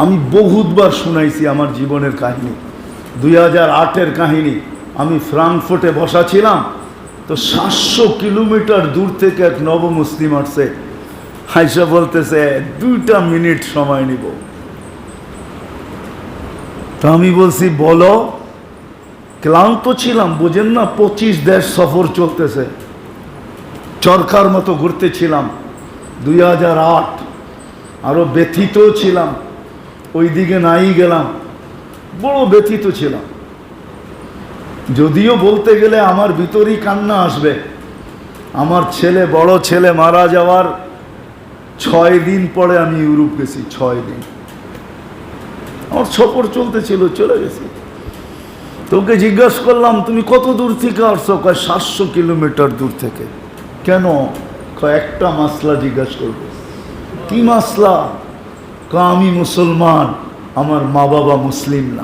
আমি বহুতবার শুনাইছি আমার জীবনের কাহিনী। দুই হাজার আটের কাহিনী। আমি ফ্রাঙ্কফুর্টে বসা ছিলাম, তো সাতশো কিলোমিটার দূর থেকে এক নব মুসলিম আসছে। হাইসা বলতেছে, দুইটা মিনিট সময় নিব। তা আমি বলছি, বলো। ক্লান্ত ছিলাম, বোঝেন না, পঁচিশ দেশ সফর চলতেছে। চরকার মতো ঘুরতেছিলাম দুই হাজার আট আরও ব্যথিত ছিলাম। ওই দিকে নাই গেলাম। বড় ব্যথিত ছিলাম। যদিও বলতে গেলে আমার ভিতরেই কান্না আসবে। আমার ছেলে, বড় ছেলে মারা যাওয়ার ছয় দিন পরে আমি ইউরোপ গেছি, ছয় দিন। আমার সফর চলতেছিল, চলে গেছি। তোকে জিজ্ঞাসা করলাম, তুমি কত দূর থেকে আসছো? কয়, সাতশো কিলোমিটার দূর থেকে। কেন? একটা মাসলা জিজ্ঞাসা করব। কি মাসলা? আমি মুসলমান, আমার মা বাবা মুসলিম না।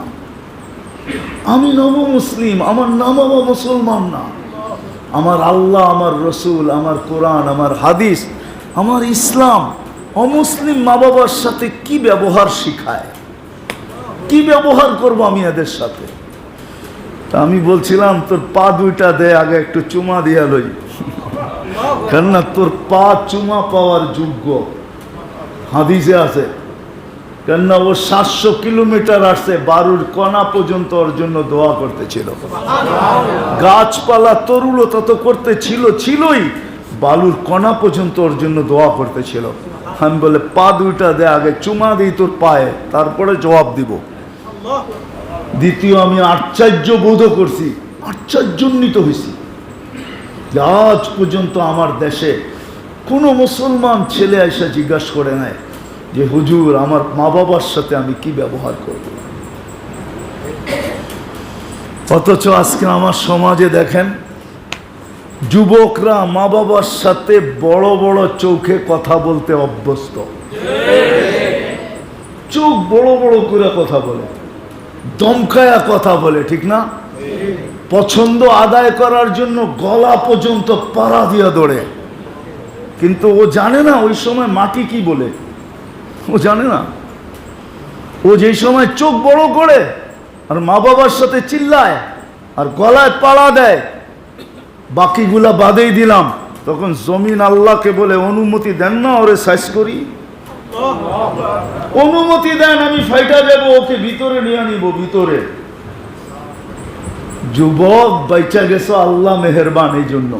আমি নব মুসলিম, আমার না বাবা মুসলমান না। আমার আল্লাহ, আমার রসুল, আমার কোরআন, আমার হাদিস, আমার ইসলাম, অমুসলিম মা বাবার সাথে কি ব্যবহার শিখায়? কি ব্যবহার করব আমি এদের সাথে? তা আমি বলছিলাম, তোর পা দুইটা দে, আগে একটু চুমা দিয়া লই। কেননা তোর পা চুমা পাওয়ার যোগ্য। হাদিসে আছে কেননা ও সাতশো কিলোমিটার আসছে, বারুর কণা পর্যন্ত ওর জন্য দোয়া করতেছিল। গাছপালা তরুলতা তো করতে ছিল ছিলই। বালুর কণা পর্যন্ত ওর জন্য দোয়া করতেছিল। আমি বলে, পা দুইটা দে আগে, চুমা দিই তোর পায়ে, তারপরে জবাব দিব। দ্বিতীয়, আমি আশ্চর্য বোধ করছি আশ্চর্যান্বিত হয়েছি আজ পর্যন্ত আমার দেশে কোনো মুসলমান ছেলে এসে জিজ্ঞাসা করে নেয় যে হুজুর, আমার মা বাবার সাথে আমি কি ব্যবহার করব? অথচ আজকে আমার সমাজে দেখেন, যুবকরা মা বাবার সাথে বড় বড় চোখে কথা বলতে অভ্যস্ত। চোখ বড় বড় করে কথা বলে, দমকায়া কথা বলে, ঠিক না? পছন্দ আদায় করার জন্য গলা পর্যন্ত পাড়া দিয়া দৌড়ে। কিন্তু ও জানে না ওই সময় মাটি কি বলে। ও জানে না। ও যেই সময় চোখ বড় করে আর মা বাবার সাথে চিল্লায় আর গলায় পাড়া দেয়, বাকিগুলা বাদেই দিলাম, তখন জমিন আল্লাহকে বলে, অনুমতি দেন না ওরে সাইজ করি। অনুমতি দেন, আমি ফাইটা যাব ওকে ভিতরে নিয়ে নিব ভিতরে। যুবক বাইচা গেছো, আল্লাহ মেহরবান এই জন্য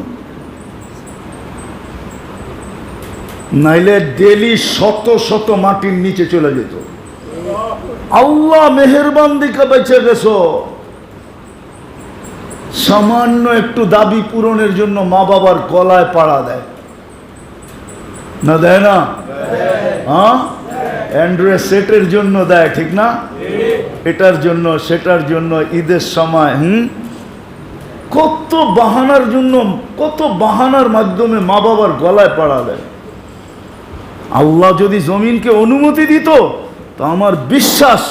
নাইলে ডেলি শত শত মাটির নিচে চলে যেত। আল্লাহ মেহরবান দিকে বেঁচে গেছো। সামান্য একটু দাবি পূরণের জন্য মা বাবার গলায় পাড়া দেয়। না দেয় না? হ্যাঁ? অ্যান্ড্রয়েড সেটের জন্য দেয়, ঠিক না? এটার জন্য, সেটার জন্য, ঈদের সময়, হুম? কত বাহানার জন্য, কত বাহানার মাধ্যমে মা বাবার গলায় পাড়া দেয়। আল্লাহ যদি জমিনকে অনুমতি দিত, তো আমার বিশ্বাস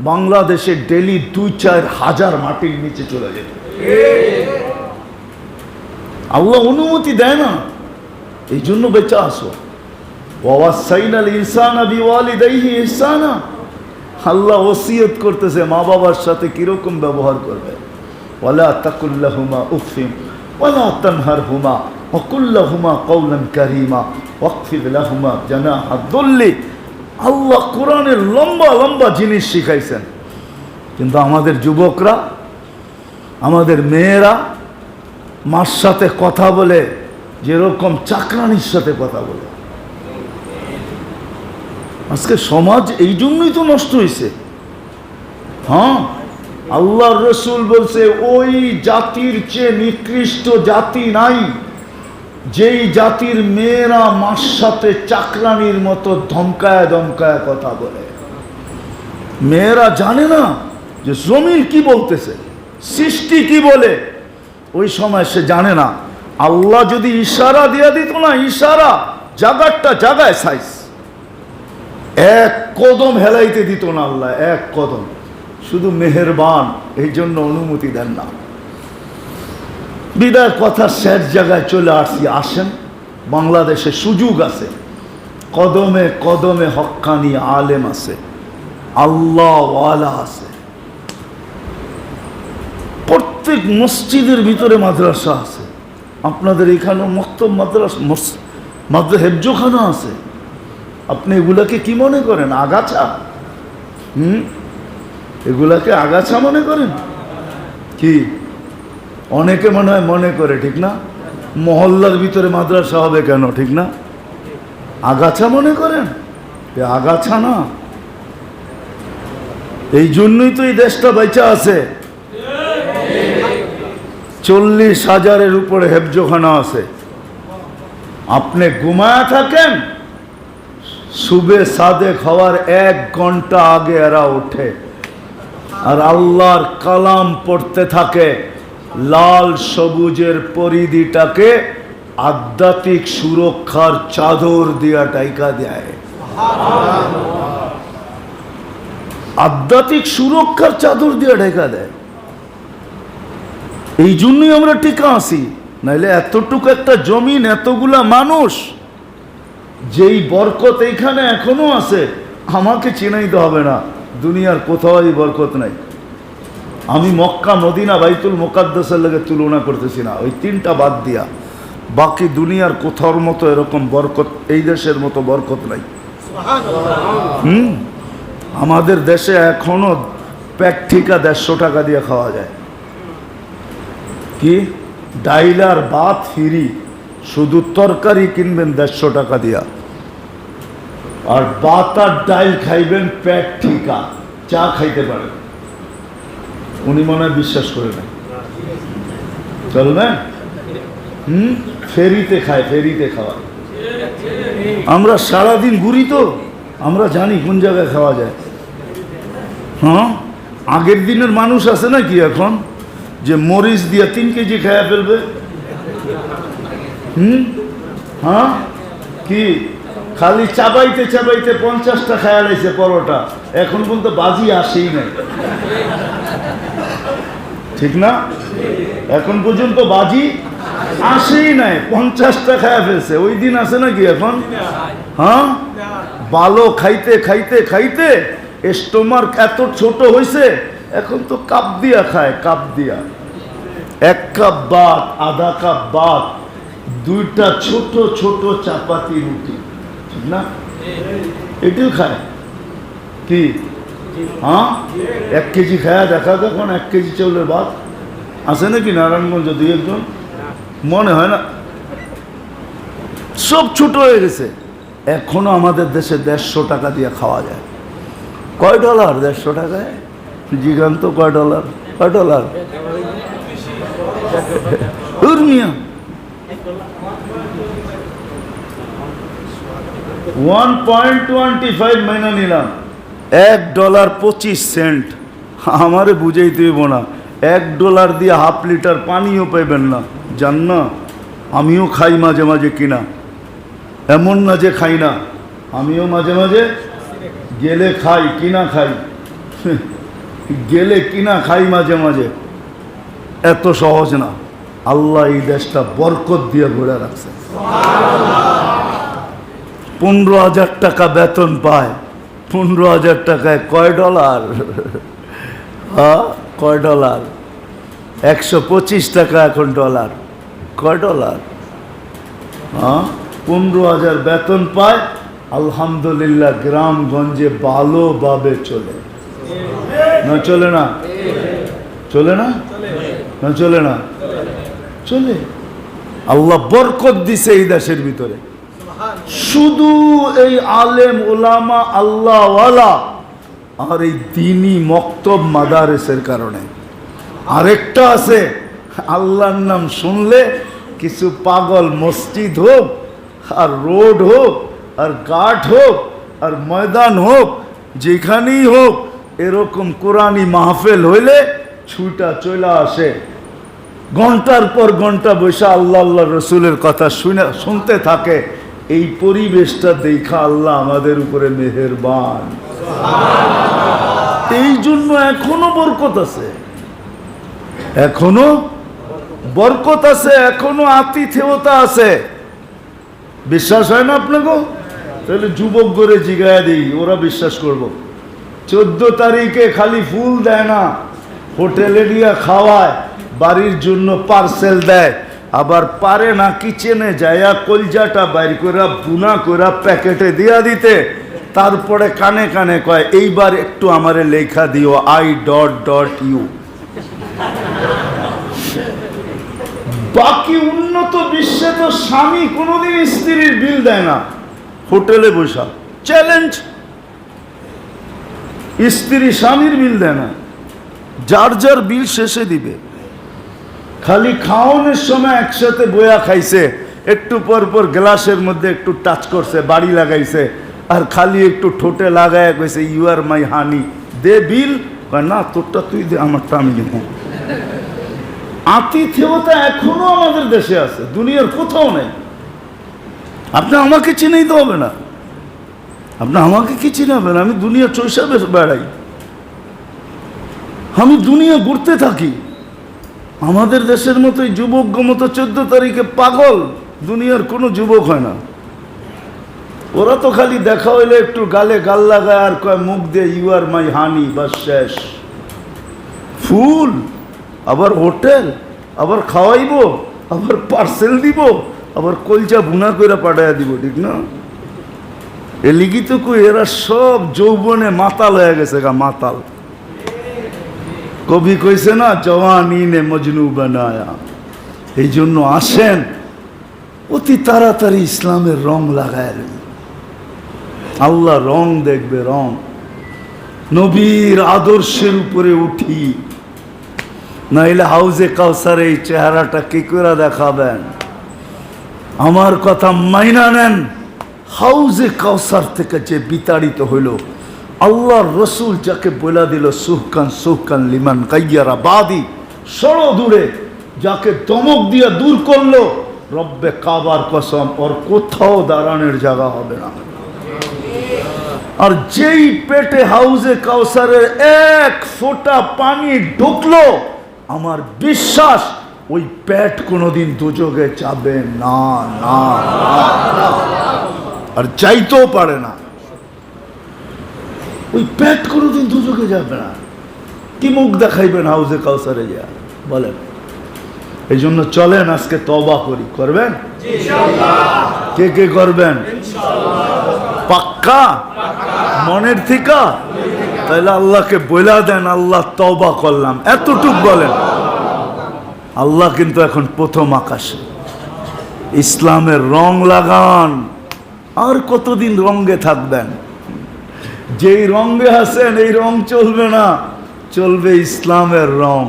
বাংলাদেশে ডেলি দুই, চার হাজার মাটির নিচে চলে যেত। আল্লাহ অনুমতি দেয় না। এই জন্য বেঁচে আসো। আল্লাহ ওসিয়ত করতেছে, মা বাবার সাথে কীরকম ব্যবহার করবে? ওয়ালা তাকুল্লাহুমা উফিম ওয়ালা তানহারহুমা ওয়াকুল্লাহুমা কওলান কারীমা। আল্লাহ কোরআনের লম্বা লম্বা জিনিস শিখাইছেন। কিন্তু আমাদের যুবকরা, আমাদের মেয়েরা মার সাথে কথা বলে, যেরকম চাকরানির সাথে কথা বলে। আজকে সমাজ এই জন্যই তো নষ্ট হয়েছে হ্যাঁ আল্লাহ রসুল বলছে, ওই জাতির চেয়ে নিকৃষ্ট জাতি নাই। যেই জাতির মেয়েরা মার সাথে চাকরানির মতো ধমকায় ধমকায় কথা বলে। মেয়েরা জানে না যে জমির কি বলতেছে, সৃষ্টি কি বলে। ওই সময় সে জানে না। আল্লাহ যদি ইশারা দিয়া দিত না, ইশারা জাগারটা জাগায় সাইজ। এক কদম হেলাইতে দিত না আল্লাহ, এক কদম। শুধু মেহেরবান এই জন্য অনুমতি দেন না। বিদায় কথা শেষ জায়গায় চলে আসছি, আসেন। বাংলাদেশে সুযোগ আছে। কদমে কদমে হক্কানি আলেম আছে। আল্লাহওয়ালা আছে। প্রত্যেক মসজিদের ভিতরে মাদ্রাসা আছে। আপনাদের এখানেও মক্তব মাদ্রাসা মাদ্রা হেফজোখানা আছে। আপনি এগুলাকে কি মনে করেন? আগাছা? হুম? এগুলাকে আগাছা মনে করেন? কি? অনেকে মনে হয় মনে করে, ঠিক না? মহল্লার ভিতরে মাদ্রাসা হবে কেন, ঠিক না? আগাছা মনে করেন? আগাছা না। এই জন্যই তো এই দেশটা বেঁচে আছে। চল্লিশ হাজারের উপরে হেফজোখানা আছে। আপনি ঘুমায় থাকেন সুবে সাদেক হওয়ার এক ঘণ্টা আগে এরা ওঠে। আর আল্লাহর কালাম পড়তে থাকে। লাল সবুজের পরিধিটাকে আধ্যাত্মিক সুরক্ষার চাদর দিয়া টাইকা দেয়। আধ্যাত্মিক সুরক্ষার চাদর দিয়ে ঢেকা দেয়। এই জন্যই আমরা টিকা আসি নাইলে এতটুকু একটা জমিন, এতগুলা মানুষ, যেই বরকত এইখানে এখনও আছে, আমাকে চিনাইতে হবে না। দুনিয়ার কোথাও এই বরকত নাই। আমি মক্কা মদিনা বাইতুল মোকাদ্দাসের লাগে তুলনা করতেছি না। ওই তিনটা বাদ দিয়া বাকি দুনিয়ার কোথাওর মতো এরকম বরকত এই দেশের মতো বরকত নাই। হুম? আমাদের দেশে এখনও প্যাক ঠিকা দেড়শো টাকা দিয়ে খাওয়া যায়। কি? ডাইলার ভাত ফিরি শুধু তরকারি কিনবেন দেড়শো টাকা দিয়া। আর ভাত আর ডাইল খাইবেন প্যাক ঠিকা চা খাইতে পারেন। উনি মনে বিশ্বাস করে না। চলবে হুম? ফেরিতে খায়, ফেরিতে খাওয়া আমরা সারাদিন ঘুরি তো, আমরা জানি কোন জায়গায় খাওয়া যায়। হ্যাঁ? আগের দিনের মানুষ আছে না কি এখন? যে মরিচ দিয়ে তিন কেজি খায়া ফেলবে? হুম? হ্যাঁ? কি? খালি চাবাইতে চাবাইতে পঞ্চাশটা খায়া লাইছে পরোটা। এখন পর্যন্ত বাজি আসেই নাই। ঠিক না? এখন পর্যন্ত বাজি আসেই নাই, পঞ্চাশটা খায়া ফেলছে। ওই দিন আছে নাকি এখন? হ্যাঁ? বালো খাইতে খাইতে খাইতে স্টোমার এত ছোট হয়েছে এখন তো কাপ দিয়া খায়, কাপ দিয়া। এক কাপ ভাত আধা কাপ ভাত দুইটা ছোট ছোট চাপাতি রুটি। ঠিক না? এটিও খায়। কি? হ্যাঁ? এক কেজি খায়া দেখা দেখুন এক কেজি চাউলের ভাত। আছে নাকি নারায়ণগঞ্জ দুই একজন? মনে হয় না। সব ছোট হয়ে গেছে। এখনও আমাদের দেশে দেড়শো টাকা দিয়ে খাওয়া যায়। কয় ডলার দেড়শো টাকায়? জিগান্ত কয় ডলার? কয় ডলার? উর্মিয়া ওয়ান পয়েন্ট টোয়েন্টি ফাইভ মাইনা নিলাম। এক ডলার পঁচিশ সেন্ট। আমারে বুঝাইতে হইব না। এক ডলার দিয়ে হাফ লিটার পানিও পাইবেন না। জান না, আমিও খাই মাঝে মাঝে কিনা। এমন না যে খাই না, আমিও মাঝে মাঝে গেলে খাই, কিনা খাই। গেলে কিনা খাই মাঝে মাঝে। এত সহজ না। আল্লাহ এই দেশটা বরকত দিয়ে ঘুরে রাখছে। পনেরো হাজার টাকা বেতন পায়। পনেরো হাজার টাকায় কয় ডলার? হ্যাঁ কয় ডলার? একশো পঁচিশ টাকা এখন ডলার। কয় ডলার? হ্যাঁ পনেরো হাজার বেতন পায়। আলহামদুলিল্লাহ গ্রামগঞ্জে ভালোভাবে চলে। না চলে না? চলে না? না, চলে না? চলে। আল্লাহ বরকত দিছে এই দেশের ভিতরে। শুধু এই আলেম ওলামা আল্লাহওয়ালা, আর এই দিনই মক্তব মাদারেসের কারণে। আরেকটা আছে, আল্লাহর নাম শুনলে কিছু পাগল মসজিদ হোক, আর রোড হোক, আর ঘাট হোক, আর ময়দান হোক, যেখানেই হোক, এরকম কোরআনি মাহফিল হইলে ছুটা চলে আসে। ঘণ্টার পর ঘণ্টা বসে আল্লাহ আল্লাহ রসুলের কথা শুনে শুনতে থাকে। এই পরিবেশটা দেখা আল্লাহ আমাদের উপরে মেহেরবান। এই জন্য এখনও বরকত আছে। এখনও বরকত আছে, এখনও আতিথেয়তা আছে। বিশ্বাস হয় না আপনাকে? তাহলে যুবক করে জিগায়া দিই, ওরা বিশ্বাস করব। চোদ্দ তারিখে খালি ফুল দেয় না হোটেলে নিয়ে খাওয়ায়, বাড়ির জন্য পার্সেল দেয়। আবার পারে না কিচেনে যায়া কলজাটা বাইর করে বুনা করে প্যাকেটে দিয়া দিতে। তারপরে কানে কানে কয়, এইবার একটু আমারে লেখা দিও আই ডট ডট ইউ বাকি উন্নত বিশ্বে তো স্বামী কোনোদিন স্ত্রীর বিল দেয় না। হোটেলে বসা চ্যালেঞ্জ স্ত্রী স্বামীর বিল দেয় না। যার যার বিল শেষে দিবে। খালি খাওয়ানোর সময় একসাথে বয়া খাইছে, একটু পর পর গ্লাসের মধ্যে একটু টাচ করছে, বাড়ি লাগাইছে, আর খালি একটু ঠোঁটে লাগায় কইছে ইউ আর মাই হানি দে বিল না, তোরটা তুই দে, আমারটা আমি দেবো আতিথেয়তা এখনও আমাদের দেশে আছে, দুনিয়ার কোথাও নেই। আপনি আমাকে চিনেই তো হবে না। আপনি আমাকে কি চিনাবেন? আমি দুনিয়া চৈসা বেড়াই। আমি দুনিয়া ঘুরতে থাকি। আমাদের দেশের মতোই যুবক মতো চোদ্দ তারিখে পাগল, দুনিয়ার কোনো যুবক হয় না। ওরা তো খালি দেখা হইলে একটু গালে গাল লাগায় আর কয়, মুখ দিয়ে ইউ আর মাই হানি বা শেষ। ফুল, আবার হোটেল, আবার খাওয়াইবো, আবার পার্সেল দিব, আবার কলচা বুনা করে পাঠাইয়া দিব, ঠিক না? এ লিখিত কই, এরা সব যৌবনে মাতাল হয়ে গেছে গা, মাতাল। কবি কইছে না জওয়ানি নে মজনু বানায়া। এই জন্য আসেন, অতি তাড়াতাড়ি ইসলামের রং লাগায় আল্লাহ রং দেখবে, রং। নবীর আদর্শের উপরে উঠি। নাইলে হাউজে কাউসার এই চেহারাটা কি করে দেখাবেন? আমার কথা মাইনা নেন, হাউজে কাউসার থেকে যে বিতাড়িত হইল আল্লাহর রসুল যাকে বলে দিল সুহকান সুহকান লিমান কাইয়ারা বাদি সরো দূরে যাকে দমক দিয়ে দূর করল রব্বে কাবার কসম ওর কোথাও দাঁড়ানোর জায়গা হবে না আর যেই পেটে হাউজে কাউসারের এক ফোঁটা পানি ঢুকলো আমার বিশ্বাস ওই পেট কোনোদিন দুযোগে না না, না। আর চাইতেও পারে না ওই পেট কোনোদিন দুযোগে যাবে না। কি মুখ দেখাইবেন হাউজে কাউসারে যা বলেন। এই জন্য চলেন, আজকে তবা করি। করবেন? কে কে করবেন? পাক্কা? মনের থিকা? তাহলে আল্লাহকে বইলা দেন, আল্লাহ তবা করলাম। এতটুক বলেন। আল্লাহ কিন্তু এখন প্রথম আকাশে। ইসলামের রং লাগান। আর কতদিন রঙ্গে থাকবেন? যেই রঙ্গে আছেন, এই রং চলবে না, চলবে ইসলামের রং।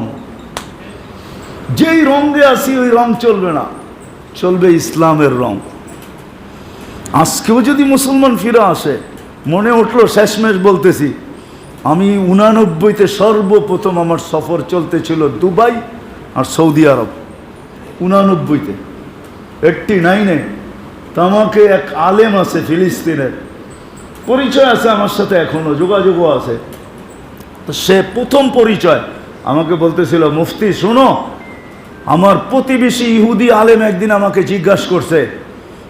যেই রঙ্গে আসি ওই রং চলবে না, চলবে ইসলামের রং। আজকেও যদি মুসলমান ফিরে আসে, মনে উঠল, শেষমেশ বলতেছি, আমি উনানব্বইতে সর্বপ্রথম আমার সফর চলতেছিল দুবাই আর সৌদি আরব। উনানব্বইতে। এইটটি নাইনে তো আমাকে এক আলেম আছে ফিলিস্তিনের পরিচয় আছে আমার সাথে এখনও, যোগাযোগও আছে। তো সে প্রথম পরিচয় আমাকে বলতেছিল, মুফতি, শোনো, আমার প্রতিবেশী ইহুদি আলেম একদিন আমাকে জিজ্ঞাসা করছে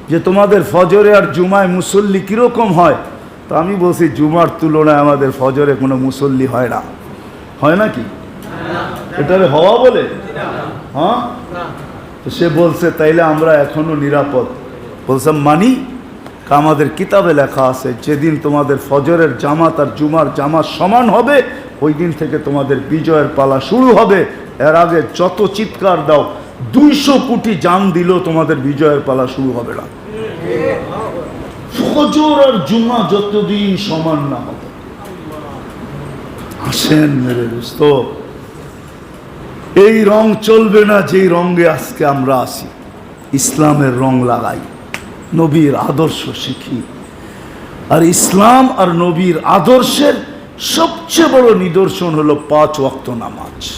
যে, তোমাদের ফজরে আর জুমায় মুসল্লি কীরকম হয়? তো আমি বলছি, জুমার তুলনায় আমাদের ফজরে কোনো মুসল্লি হয় না। হয় না কি এটারে হওয়া বলে? হ্যাঁ? তো সে বলছে, তাইলে আমরা এখনও নিরাপদ। বলছে, মানি আমাদের কিতাবে লেখা আছে, যেদিন তোমাদের ফজরের জামাত আর জুমার জামাত সমান হবে, ওই দিন থেকে তোমাদের বিজয়ের পালা শুরু হবে। এর আগে যত চিৎকার দাও, দুইশো কোটি জান দিলেও তোমাদের বিজয়ের পালা শুরু হবে না। ফজর আর জুমা যতদিন সমান না হবে। আসেন মেরে দোস্ত, এই রং চলবে না, যেই রঙে আজকে আমরা আসি ইসলামের রং লাগাই। নবীর আদর্শ শিখি। আর ইসলাম আর নবীর আদর্শের সবচেয়ে বড় নিদর্শন হলো পাঁচ ওয়াক্ত নামাজ।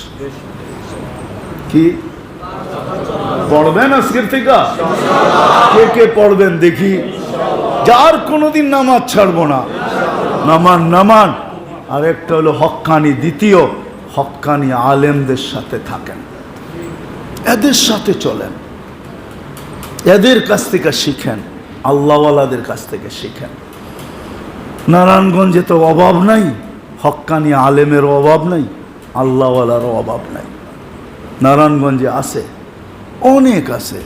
কি? পড়বেন আজকের থেকে? কে কে পড়বেন দেখি। যার কোনোদিন নামাজ ছাড়বো না। নামান নামান। আর একটা হলো হক্কানি দ্বিতীয় হক্কানি আলেমদের সাথে থাকেন। এদের সাথে চলেন। এদের কাছ থেকে শিখেন, আল্লাহওয়ালাদের কাছ থেকে শিখেন। নারায়ণগঞ্জে তো অভাব নাই, হক্কানি আলেমের অভাব নাই আল্লাহওয়ালার অভাব নাই। নারায়ণগঞ্জে আছে, অনেক আছে।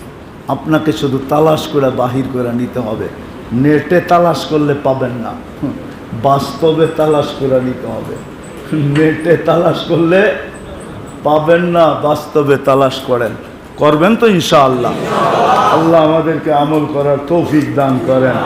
আপনাকে শুধু তালাশ করে বাহির করে নিতে হবে। নেটে তালাশ করলে পাবেন না। বাস্তবে তালাশ করে নিতে হবে। নেটে তালাশ করলে পাবেন না, বাস্তবে তালাশ করেন। করবেন তো ইনশাআল্লাহ। আল্লাহ আমাদেরকে আমল করার তৌফিক দান করেন।